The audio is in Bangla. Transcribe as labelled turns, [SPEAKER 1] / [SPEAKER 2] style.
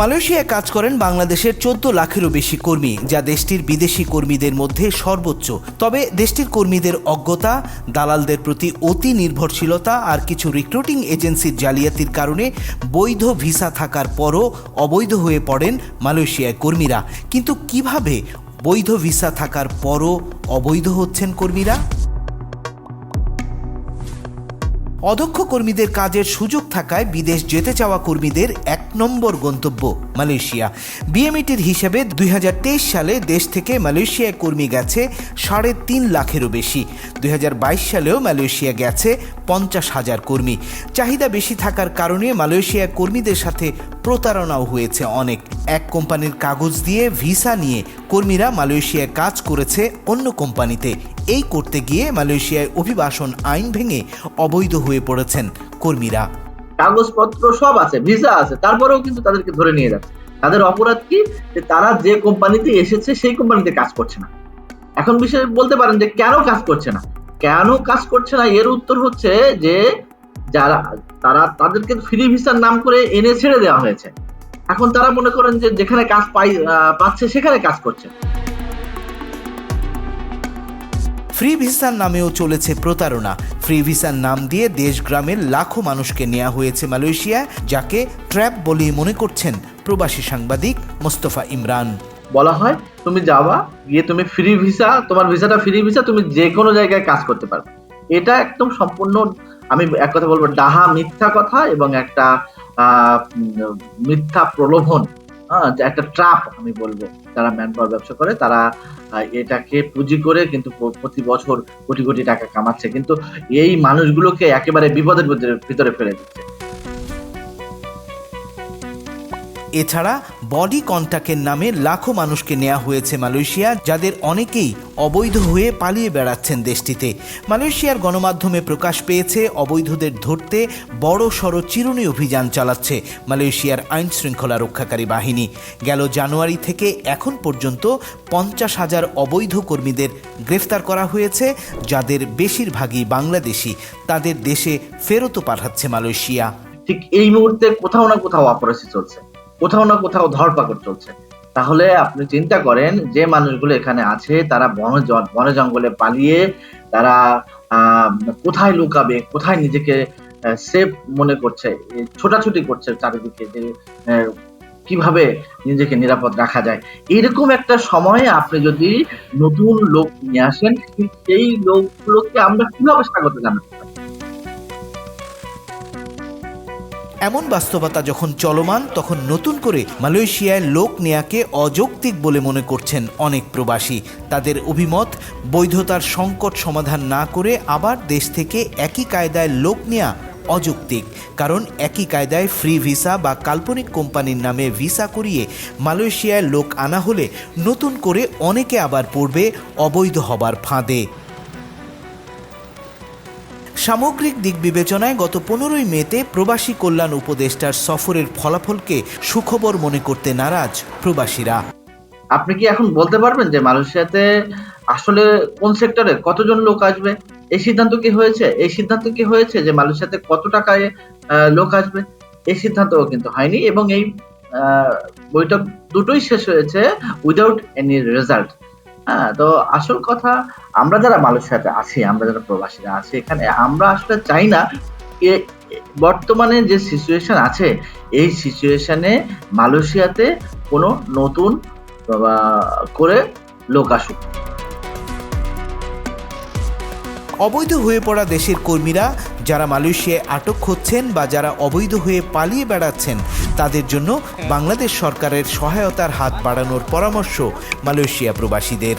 [SPEAKER 1] মালয়েশিয়ায় কাজ করেন বাংলাদেশের চোদ্দ লাখেরও বেশি কর্মী, যা দেশটির বিদেশি কর্মীদের মধ্যে সর্বোচ্চ। তবে দেশটির কর্মীদের অজ্ঞতা, দালালদের প্রতি অতি নির্ভরশীলতা আর কিছু রিক্রুটিং এজেন্সির জালিয়াতির কারণে বৈধ ভিসা থাকার পরও অবৈধ হয়ে পড়েন মালয়েশিয়ায় কর্মীরা। কিন্তু কীভাবে বৈধ ভিসা থাকার পরও অবৈধ হচ্ছেন কর্মীরা? অদক্ষ কর্মীদের কাজের সুযোগ থাকায় বিদেশ যেতে চাওয়া কর্মীদের এক নম্বর গন্তব্য, মালয়েশিয়া। বিএমইটির হিসাবে দুই হাজার তেইশ সালে দেশ থেকে মালয়েশিয়ায় কর্মী গেছে সাড়ে তিন লাখেরও বেশি। দুই হাজার বাইশ সালেও মালয়েশিয়া গেছে পঞ্চাশ হাজার কর্মী। চাহিদা বেশি থাকার কারণে মালয়েশিয়া কর্মীদের সাথে প্রতারণাও হয়েছে অনেক। এক কোম্পানির কাগজ দিয়ে ভিসা নিয়ে কর্মীরা মালয়েশিয়ায় কাজ করেছে অন্য কোম্পানিতে। এই করতে গিয়ে মালয়েশিয়ায় অভিবাসন আইন ভেঙে অবৈধ হয়ে পড়েছেন কর্মীরা।
[SPEAKER 2] কাগজপত্র সব আছে, ভিসা আছে, তারপরেও কিন্তু তাদেরকে ধরে নিয়ে যাচ্ছে। তাদের অপরাধ কি? যে তারা যে কোম্পানিতে এসেছে সেই কোম্পানিতে কাজ করছে না। এখন বিষয়ে বলতে পারেন যে কেন কাজ করছে না? কেন কাজ করছে না? এর উত্তর হচ্ছে যে যারা, তারা তাদেরকে ফ্রি ভিসার নাম করে এনে ছেড়ে দেওয়া হয়েছে। এখন তারা মনে করেন যে যেখানে কাজ পাই পাচ্ছে সেখানে কাজ করছে।
[SPEAKER 1] ফ্রি ভিসার নামেও চলেছে প্রতারণা। ফ্রি ভিসার নাম দিয়ে দেশ গ্রামের লাখো মানুষকে নেওয়া হয়েছে মালয়েশিয়ায় যাকে ট্র্যাপ বলে মনে করছেন প্রবাসী সাংবাদিক মোস্তফা ইমরান।
[SPEAKER 2] বলা হয় তুমি যাওয়া গিয়ে তুমি ফ্রি ভিসা তোমার ভিসাটা ফ্রি ভিসা তুমি যে কোনো জায়গায় কাজ করতে পারবে। এটা একদম সম্পূর্ণ আমি এক কথা বলব, ডাহা মিথ্যা কথা এবং একটা মিথ্যা প্রলোভন একটা ট্রাপ আমি বলব, যারা ম্যান পাওয়ার ব্যবসা করে, তারা এটাকে পুঁজি করে কিন্তু প্রতি বছর কোটি কোটি টাকা কামাচ্ছে। কিন্তু এই মানুষগুলোকে একেবারে বিপদের ভিতরে ফেলে দিচ্ছে।
[SPEAKER 1] এছাড়া বডি কন্টাক্টের নামে লাখো মানুষকে নেওয়া হয়েছে মালয়েশিয়া, যাদের অনেকেই অবৈধ হয়ে পালিয়ে বেড়াচ্ছেন দেশটিতে। মালয়েশিয়ার গণমাধ্যমে প্রকাশ পেয়েছে, অবৈধদের ধরতে বড় সড় চিরুনি অভিযান চালাচ্ছে মালয়েশিয়ার আইন শৃঙ্খলা রক্ষাকারী বাহিনী। গেল জানুয়ারি থেকে এখন পর্যন্ত পঞ্চাশ হাজার অবৈধ কর্মীদের গ্রেফতার করা হয়েছে, যাদের বেশিরভাগই বাংলাদেশি। তাদের দেশে ফেরতও পাঠাচ্ছে মালয়েশিয়া।
[SPEAKER 2] ঠিক এই মুহূর্তে কোথাও না কোথাও অপরাধী চলছে। কোথাও না কোথাও ধরপাকড় চলছে। তাহলে আপনি চিন্তা করেন যে মানুষগুলো এখানে আছে, তারা বন বনে জঙ্গলে পালিয়ে তারা কোথায় লুকাবে, কোথায় নিজেকে সেফ মনে করছে ছোটাছুটি করছে চারিদিকে যে কীভাবে নিজেকে নিরাপদ রাখা যায়। এরকম একটা সময়ে আপনি যদি নতুন লোক নিয়ে আসেন, সেই লোকগুলোকে আমরা কীভাবে স্বাগত জানাতে
[SPEAKER 1] এমন বাস্তবতা যখন চলমান, তখন নতুন করে মালয়েশিয়ায় লোক নেয়াকে অযৌক্তিক বলে মনে করছেন অনেক প্রবাসী। তাদের অভিমত, বৈধতার সংকট সমাধান না করে আবার দেশ থেকে একই কায়দায় লোক নেয়া অযৌক্তিক। কারণ একই কায়দায় ফ্রি ভিসা বা কাল্পনিক কোম্পানির নামে ভিসা করিয়ে মালয়েশিয়ায় লোক আনা হলে নতুন করে অনেকে আবার পড়বে অবৈধ হবার ফাঁদে। সামগ্রিক দিক বিবেচনায় গত পনেরোই মেতে প্রবাসী কল্যাণ উপদেষ্টার সফরের ফলাফলকে সুখবর মনে করতে নারাজ প্রবাসীরা।
[SPEAKER 2] আপনি কি এখন বলতে পারবেন যে মালয়েশিয়াতে আসলে কোন সেক্টরে কতজন লোক আসবে? এই সিদ্ধান্ত কি হয়েছে? এই সিদ্ধান্ত কি হয়েছে যে মালয়েশিয়াতে কত টাকায় লোক আসবে? এই সিদ্ধান্ত কিন্তু হয়নি এবং এই বৈঠক দুটোই শেষ হয়েছে উইদাউট এনি রেজাল্ট হ্যাঁ তো আসল কথা, আমরা যারা মালয়েশিয়াতে আছি, আমরা যারা প্রবাসীরা আছি এখানে, আমরা আসলে চাই না বর্তমানে যে সিচুয়েশন আছে, এই সিচুয়েশনে মালয়েশিয়াতে কোনো নতুন করে লোক আসুক।
[SPEAKER 1] অবৈধ হয়ে পড়া দেশের কর্মীরা যারা মালয়েশিয়ায় আটক হচ্ছেন বা যারা অবৈধ হয়ে পালিয়ে বেড়াচ্ছেন, তাদের জন্য বাংলাদেশ সরকারের সহায়তার হাত বাড়ানোর পরামর্শ মালয়েশিয়া প্রবাসীদের।